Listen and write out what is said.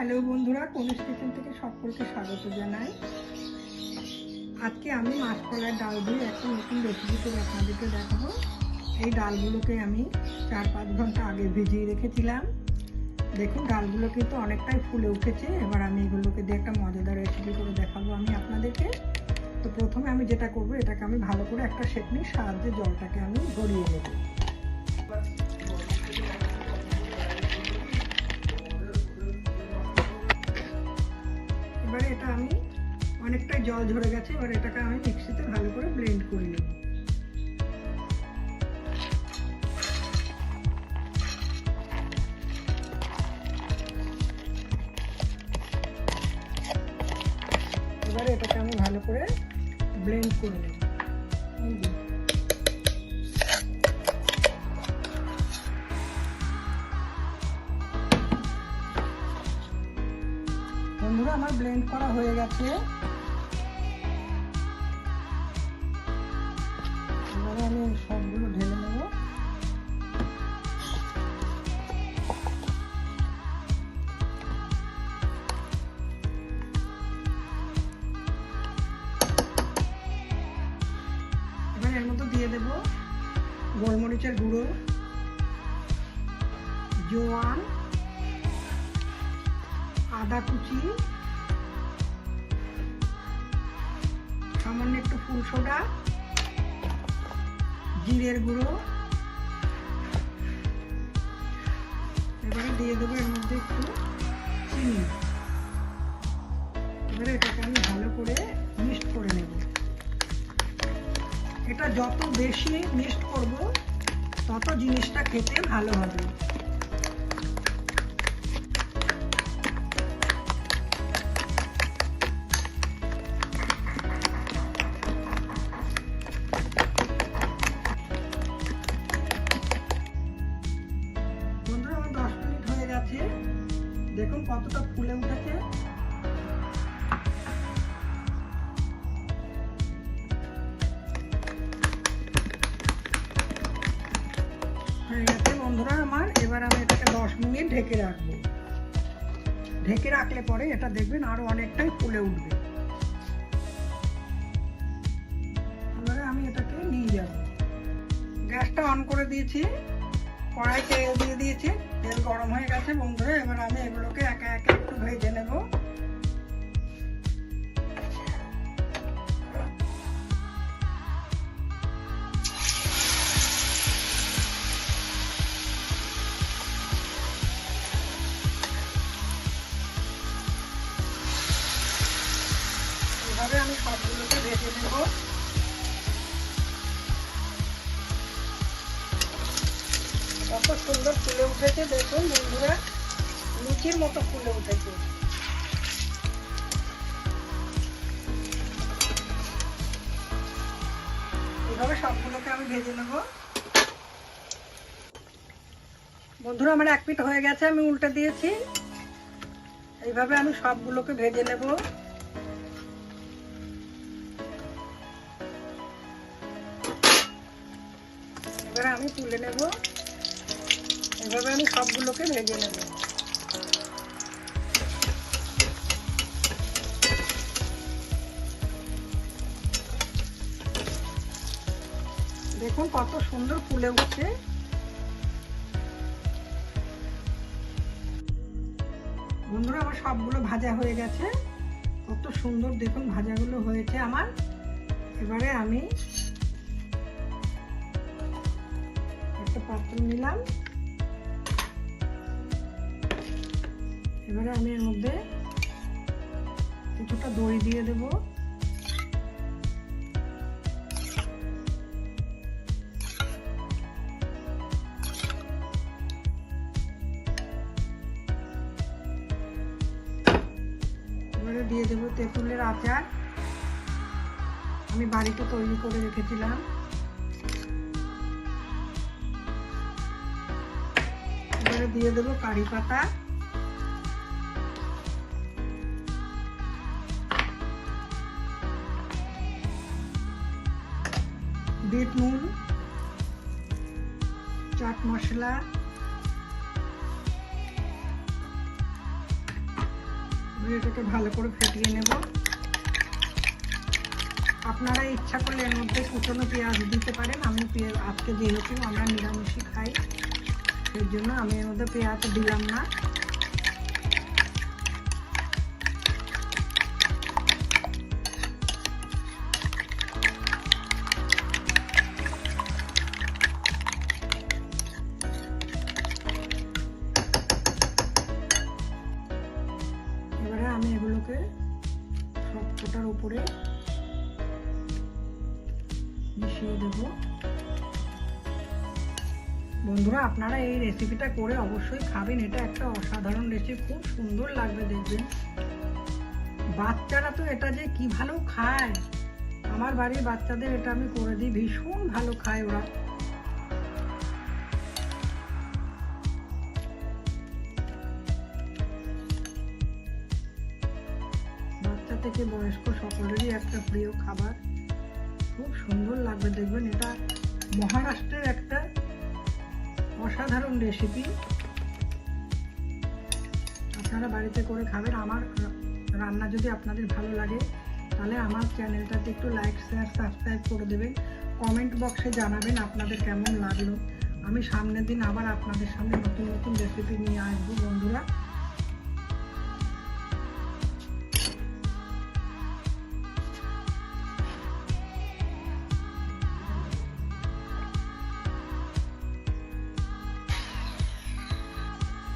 Hello বন্ধুরা কনিষ্ঠ station থেকে সকলকে স্বাগত জানাই। আজকে আমি মাছকলার ডাল দিয়ে একটা নতুন রেসিপি করে আপনাদেরকে দেখাবো। এই ডালগুলোকে আমি চার পাঁচ ঘণ্টা আগে ভিজিয়ে রেখেছিলাম। দেখুন, ডালগুলো কিন্তু অনেকটাই ফুলে উঠেছে। এবার আমি এগুলোকে দিয়ে একটা মজাদার রেসিপি করে দেখাবো আমি আপনাদেরকে। তো প্রথমে আমি যেটা করব, এটাকে আমি ভালো করে একটা সেকনির সাহায্যে জলটাকে আমি ঝরিয়ে নেব। আমি অনেকটা জল ঝরে গেছে, এবার এটাকে আমি মিক্সিতে ভালো করে ব্লেন্ড করে নেব। এবারে এটাকে আমি ভালো করে ব্লেন্ড করে নেব। আমার ব্লেন্ড করা হয়ে গেছে। আমি সবগুলো ঢেলে নেব। এবার এর মধ্যে দিয়ে দেব গোলমরিচের গুঁড়ো, জোয়ান, আদা কুচি সামান্য একটু ফুল সোডা, জিরের গুঁড়ো। এবারে দিয়ে দেবো এর মধ্যে একটু চিনি। এবারে এটাকে আমি ভালো করে মিক্সড করে নেব। এটা যত বেশি মিক্সড করব, তত জিনিসটা খেতে ভালো হবে। দেখুন কতটা ফুলে উঠেছে। বন্ধুরা আমার, এবার আমি এটাকে দশ মিনিট ঢেকে রাখব। ঢেকে রাখলে পরে এটা দেখবেন আরও অনেকটাই ফুলে উঠবে। এবারে আমি এটাকে নিয়ে যাব। গ্যাসটা অন করে দিয়েছি। কড়াই তেল দিয়ে দিয়েছি। তেল গরম হয়ে গেছে বন্ধুরা, এবার আমি এগুলোকে একে একে একটু ভেজে নেব। আমি সবগুলোকে ভেজে নেব। কত সুন্দর ফুলে উঠেছে দেখুন বন্ধুরা। লুচির মতো ফুলে উঠেছে। এভাবে সবগুলোকে আমি ভেজে নেব। বন্ধুরা, আমার এক পিঠ হয়ে গেছে, আমি উল্টে দিয়েছি। এইভাবে আমি সবগুলোকে ভেজে নেব। এবারে আমি তুলে নেব। এভাবে আমি সবগুলোকে ভেজে নেব। দেখুন কত সুন্দর ফুলে উঠছে। বন্ধুরা, আমার সবগুলো ভাজা হয়ে গেছে। কত সুন্দর দেখুন ভাজাগুলো হয়েছে আমার। এবারে আমি একটা পাত্র নিলাম। এবারে আমি এর মধ্যে কিছুটা দই দিয়ে দেব। এবারে দিয়ে দেবো তেঁতুলের আচার। আমি বাড়িতে তৈরি করে রেখেছিলাম। এবারে দিয়ে দেবো কারি পাতা। বিট চাট মশলা এটাকে ভালো করে ফেটিয়ে নেব। আপনারা ইচ্ছা করলে এর মধ্যে কুচনো পেঁয়াজ দিতে পারেন। আমি পেঁয়াজ, আজকে যেহেতু আমরা নিরামিষই খাই সেই জন্য আমি এর মধ্যে পেঁয়াজ দিলাম না। উপরে মিশিয়ে দেব। বন্ধুরা, আপনারা এই রেসিপিটা করে অবশ্যই খাবেন। এটা একটা অসাধারণ রেসিপি খুব সুন্দর লাগবে দেখবেন। বাচ্চারা তো এটা যে কি ভালো খায়। আমার বাড়ির বাচ্চাদের এটা আমি করে দিই। ভীষণ ভালো খায় ওরা। থেকে বয়স্ক সকলেরই একটা প্রিয় খাবার। খুব সুন্দর লাগবে দেখবেন। এটা মহারাষ্ট্রের একটা অসাধারণ রেসিপি আপনারা বাড়িতে করে খাবেন। আমার রান্না যদি আপনাদের ভালো লাগে, তাহলে আমার চ্যানেলটাতে একটু লাইক শেয়ার সাবস্ক্রাইব করে দেবেন। কমেন্ট বক্সে জানাবেন আপনাদের কেমন লাগল। আমি সামনের দিন আবার আপনাদের সামনে নতুন নতুন রেসিপি নিয়ে আসব, বন্ধুরা।